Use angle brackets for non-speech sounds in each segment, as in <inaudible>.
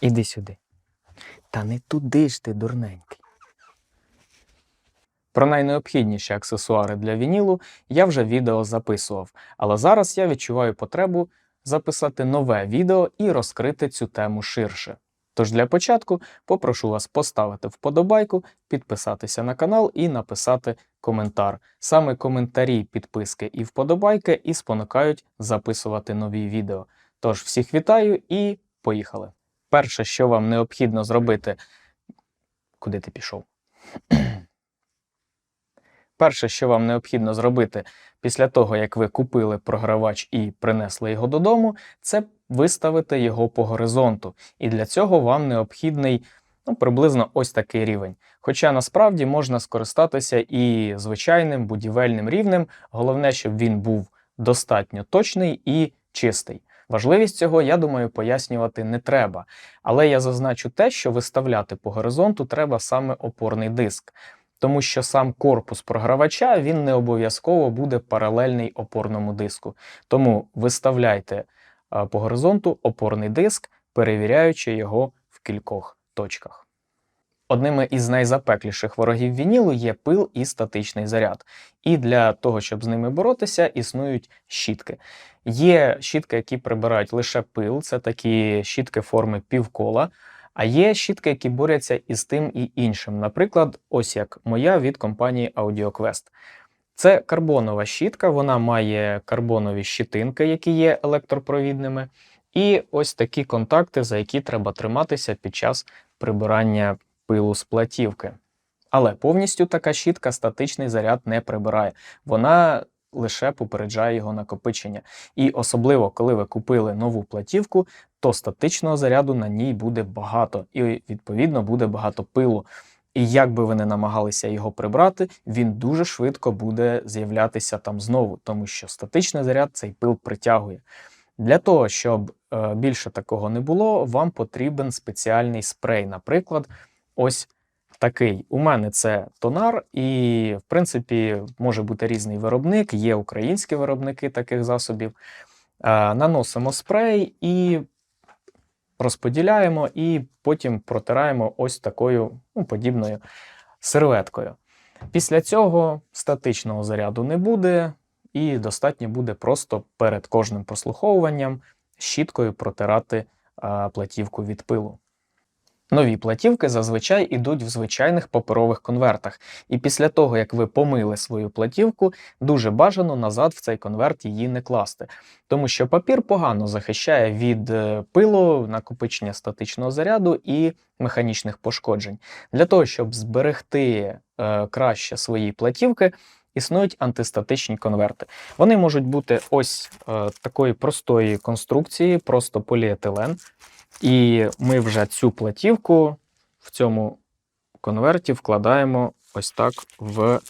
Іди сюди. Та не туди ж ти, дурненький. Про найнеобхідніші аксесуари для вінілу я вже відео записував, але зараз я відчуваю потребу записати нове відео і розкрити цю тему ширше. Тож для початку попрошу вас поставити вподобайку, підписатися на канал і написати коментар. Саме коментарі, підписки і вподобайки і спонукають записувати нові відео. Тож всіх вітаю і поїхали. Перше, що вам необхідно зробити. Куди ти пішов? <clears throat> Перше, що вам необхідно зробити після того, як ви купили програвач і принесли його додому, це виставити його по горизонту. І для цього вам необхідний ну, приблизно ось такий рівень. Хоча насправді можна скористатися і звичайним будівельним рівнем, головне, щоб він був достатньо точний і чистий. Важливість цього, я думаю, пояснювати не треба. Але я зазначу те, що виставляти по горизонту треба саме опорний диск. Тому що сам корпус програвача він не обов'язково буде паралельний опорному диску. Тому виставляйте по горизонту опорний диск, перевіряючи його в кількох точках. Одними із найзапекліших ворогів вінілу є пил і статичний заряд. І для того, щоб з ними боротися, існують щітки. Є щітки, які прибирають лише пил, це такі щітки форми півкола. А є щітки, які борються із тим і іншим. Наприклад, ось як моя від компанії AudioQuest. Це карбонова щітка, вона має карбонові щитинки, які є електропровідними, і ось такі контакти, за які треба триматися під час прибирання пилу з платівки. Але повністю така щітка статичний заряд не прибирає. Вона лише попереджає його накопичення. І особливо, коли ви купили нову платівку, то статичного заряду на ній буде багато, і відповідно буде багато пилу. І як би ви не намагалися його прибрати, він дуже швидко буде з'являтися там знову, тому що статичний заряд цей пил притягує. Для того, щоб е, більше такого не було, вам потрібен спеціальний спрей. Наприклад, ось такий. У мене це тонар, і, в принципі, може бути різний виробник, є українські виробники таких засобів. Е, наносимо спрей і розподіляємо, і потім протираємо ось такою ну, подібною серветкою. Після цього статичного заряду не буде, і достатньо буде просто перед кожним прослуховуванням щіткою протирати а, платівку від пилу. Нові платівки зазвичай ідуть в звичайних паперових конвертах, і після того, як ви помили свою платівку, дуже бажано назад в цей конверт її не класти, тому що папір погано захищає від е, пилу, накопичення статичного заряду і механічних пошкоджень. Для того, щоб зберегти е, краще свої платівки, існують антистатичні конверти. Вони можуть бути ось е, такої простої конструкції, просто поліетилен. І ми вже цю платівку в цьому конверті вкладаємо ось так в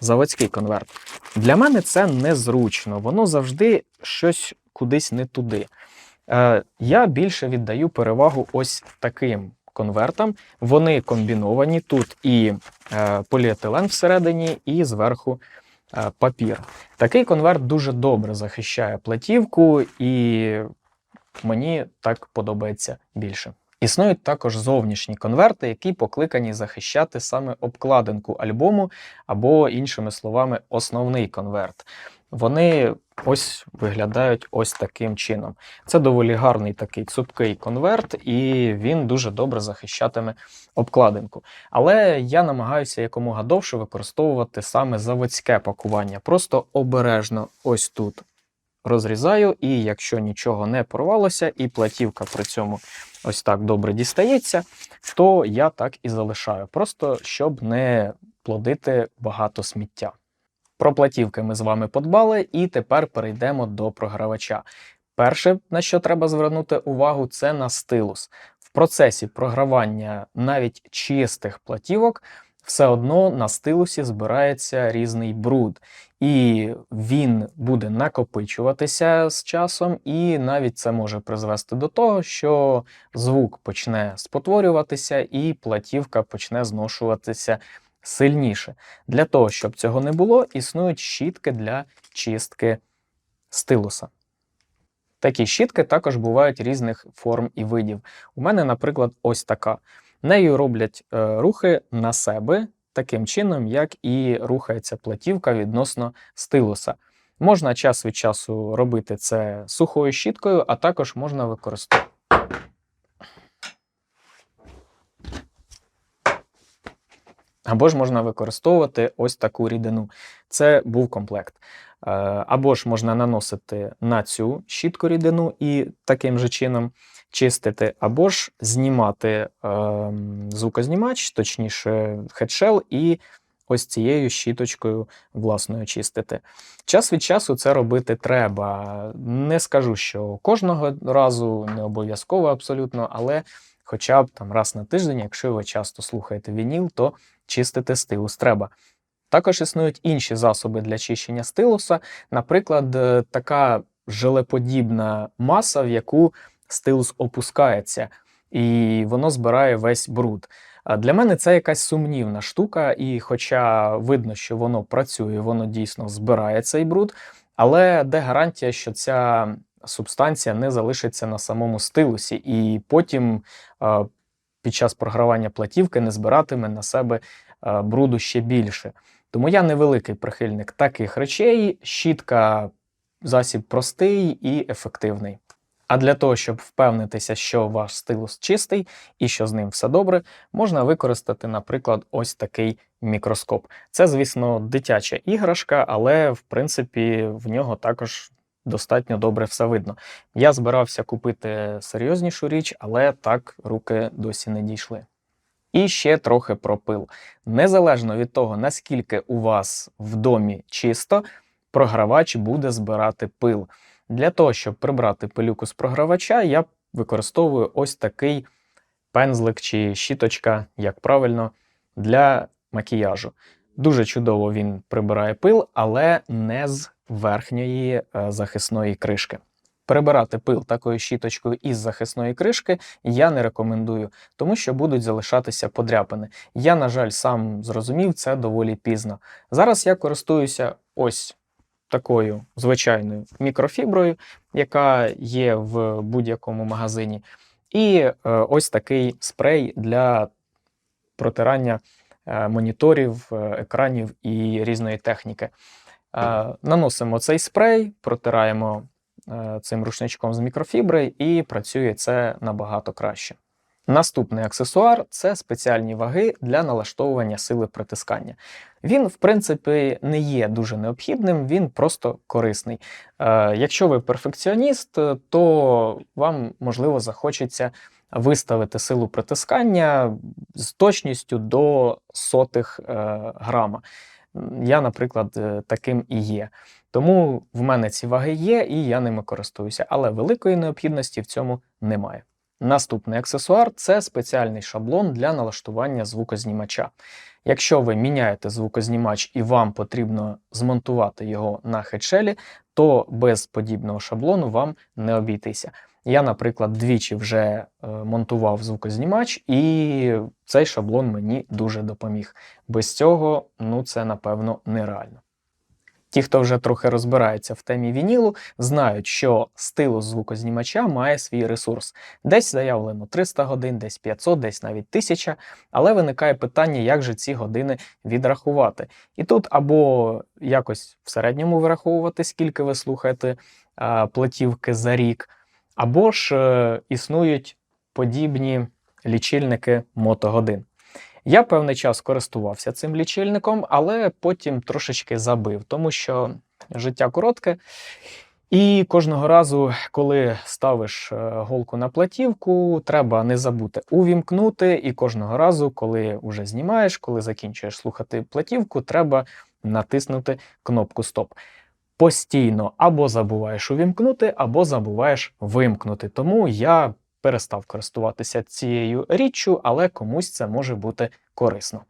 заводський конверт. Для мене це незручно, воно завжди щось кудись не туди. Е, Я більше віддаю перевагу ось таким конвертам. Вони комбіновані тут і е, поліетилен всередині, і зверху е, папір. Такий конверт дуже добре захищає платівку і Мені так подобається більше. Існують також зовнішні конверти, які покликані захищати саме обкладинку альбому, або, іншими словами, основний конверт. Вони ось виглядають ось таким чином. Це доволі гарний такий цупкий конверт, і він дуже добре захищатиме обкладинку. Але я намагаюся якомога довше використовувати саме заводське пакування. Просто обережно ось тут розрізаю, і якщо нічого не порвалося, і платівка при цьому ось так добре дістається, то я так і залишаю, просто щоб не плодити багато сміття. Про платівки ми з вами подбали, і тепер перейдемо до програвача. Перше, на що треба звернути увагу, це на стилус. В процесі програвання навіть чистих платівок все одно на стилусі збирається різний бруд, і він буде накопичуватися з часом, і навіть це може призвести до того, що звук почне спотворюватися, і платівка почне зношуватися сильніше. Для того, щоб цього не було, існують щітки для чистки стилуса. Такі щітки також бувають різних форм і видів. У мене, наприклад, ось така. Нею роблять е, рухи на себе таким чином, як і рухається платівка відносно стилуса. Можна час від часу робити це сухою щіткою, а також можна використовувати. Або ж можна використовувати ось таку рідину. Це був комплект. Е, Або ж можна наносити на цю щітку рідину і таким же чином чистити, або ж знімати е, звукознімач, точніше, хедшел, і ось цією щіточкою власною чистити. Час від часу це робити треба. Не скажу, що кожного разу не обов'язково абсолютно, але хоча б там раз на тиждень, якщо ви часто слухаєте вініл, то чистити стилус треба. Також існують інші засоби для чищення стилуса, наприклад, е, така желеподібна маса, в яку стилус опускається, і воно збирає весь бруд. Для мене це якась сумнівна штука, і хоча видно, що воно працює, воно дійсно збирає цей бруд, але де гарантія, що ця субстанція не залишиться на самому стилусі, і потім е, під час програвання платівки не збиратиме на себе е, бруду ще більше. Тому я невеликий прихильник таких речей. Щітка засіб простий і ефективний. А для того, щоб впевнитися, що ваш стилус чистий і що з ним все добре, можна використати, наприклад, ось такий мікроскоп. Це, звісно, дитяча іграшка, але в принципі в нього також достатньо добре все видно. Я збирався купити серйознішу річ, але так руки досі не дійшли. І ще трохи про пил. Незалежно від того, наскільки у вас в домі чисто, програвач буде збирати пил. Для того, щоб прибрати пилюку з програвача, я використовую ось такий пензлик чи щіточка, як правильно, для макіяжу. Дуже чудово він прибирає пил, але не з верхньої е, захисної кришки. Прибирати пил такою щіточкою із захисної кришки я не рекомендую, тому що будуть залишатися подряпини. Я, на жаль, сам зрозумів це доволі пізно. Зараз я користуюся ось такою звичайною мікрофіброю, яка є в будь-якому магазині. І е, ось такий спрей для протирання е, моніторів, екранів і різної техніки. Наносимо цей спрей, протираємо цим рушничком з мікрофібри, і працює це набагато краще. Наступний аксесуар це спеціальні ваги для налаштовування сили притискання. Він, в принципі, не є дуже необхідним, він просто корисний. Е, Якщо ви перфекціоніст, то вам можливо захочеться виставити силу притискання з точністю до сотих е, грама. Я, наприклад, е, таким і є. Тому в мене ці ваги є, і я ними користуюся, але великої необхідності в цьому немає. Наступний аксесуар це спеціальний шаблон для налаштування звукознімача. Якщо ви міняєте звукознімач і вам потрібно змонтувати його на хедшелі, то без подібного шаблону вам не обійтися. Я, наприклад, двічі вже е, монтував звукознімач, і цей шаблон мені дуже допоміг. Без цього, ну це напевно нереально. Ті, хто вже трохи розбирається в темі вінілу, знають, що стилус звукознімача має свій ресурс. Десь заявлено 300 годин, десь 500, десь навіть 1000, але виникає питання, як же ці години відрахувати. І тут або якось в середньому вираховувати, скільки ви слухаєте а, платівки за рік, або ж е, існують подібні лічильники мотогодин. Я певний час користувався цим лічильником, але потім трошечки забив, тому що життя коротке. І кожного разу, коли ставиш е, голку на платівку, треба не забути увімкнути. І кожного разу, коли вже знімаєш, коли закінчуєш слухати платівку, треба натиснути кнопку Стоп. Постійно або забуваєш увімкнути, або забуваєш вимкнути. Тому я перестав користуватися цією річчю, але комусь це може бути корисно.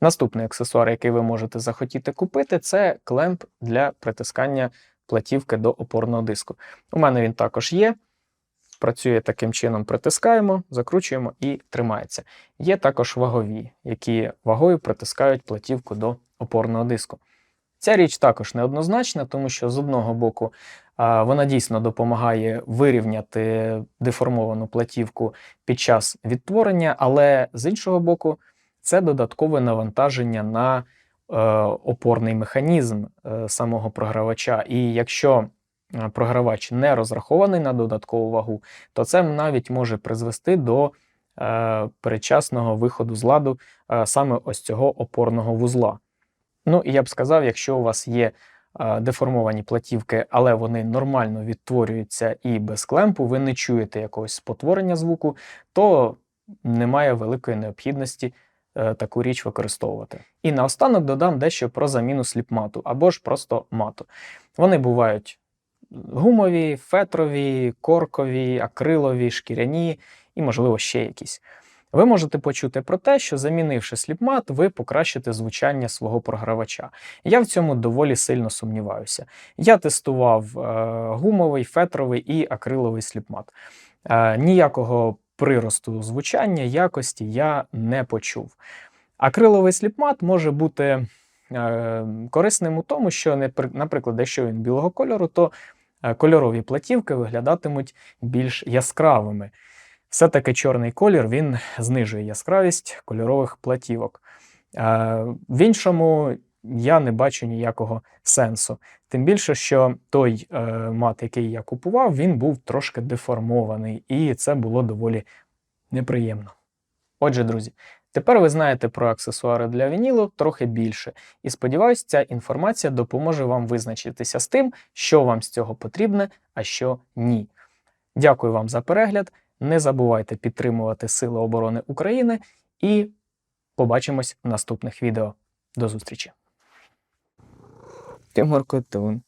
Наступний аксесуар, який ви можете захотіти купити, це клемп для притискання платівки до опорного диску. У мене він також є. Працює таким чином, притискаємо, закручуємо і тримається. Є також вагові, які вагою притискають платівку до опорного диску. Ця річ також неоднозначна, тому що з одного боку Вона дійсно допомагає вирівняти деформовану платівку під час відтворення, але з іншого боку, це додаткове навантаження на е, опорний механізм е, самого програвача. І якщо е, програвач не розрахований на додаткову вагу, то це навіть може призвести до передчасного виходу з ладу саме ось цього опорного вузла. Ну і я б сказав, якщо у вас є деформовані платівки, але вони нормально відтворюються і без клемпу, ви не чуєте якогось спотворення звуку, то немає великої необхідності е, таку річ використовувати. І наостанок додам дещо про заміну сліпмату або ж просто мату. Вони бувають гумові, фетрові, коркові, акрилові, шкіряні і, можливо, ще якісь. Ви можете почути про те, що замінивши сліпмат, ви покращите звучання свого програвача. Я в цьому доволі сильно сумніваюся. Я тестував е, гумовий, фетровий і акриловий сліпмат. Е, ніякого приросту звучання, якості я не почув. Акриловий сліпмат може бути е, корисним у тому, що, наприклад, якщо він білого кольору, то кольорові платівки виглядатимуть більш яскравими. Все-таки чорний колір він знижує яскравість кольорових платівок. В іншому я не бачу ніякого сенсу. Тим більше, що той е, мат, який я купував, він був трошки деформований, і це було доволі неприємно. Отже, друзі, тепер ви знаєте про аксесуари для вінілу трохи більше. І сподіваюся, ця інформація допоможе вам визначитися з тим, що вам з цього потрібне, а що ні. Дякую вам за перегляд. Не забувайте підтримувати Сили оборони України і побачимось в наступних відео. До зустрічі! Ти моркотун.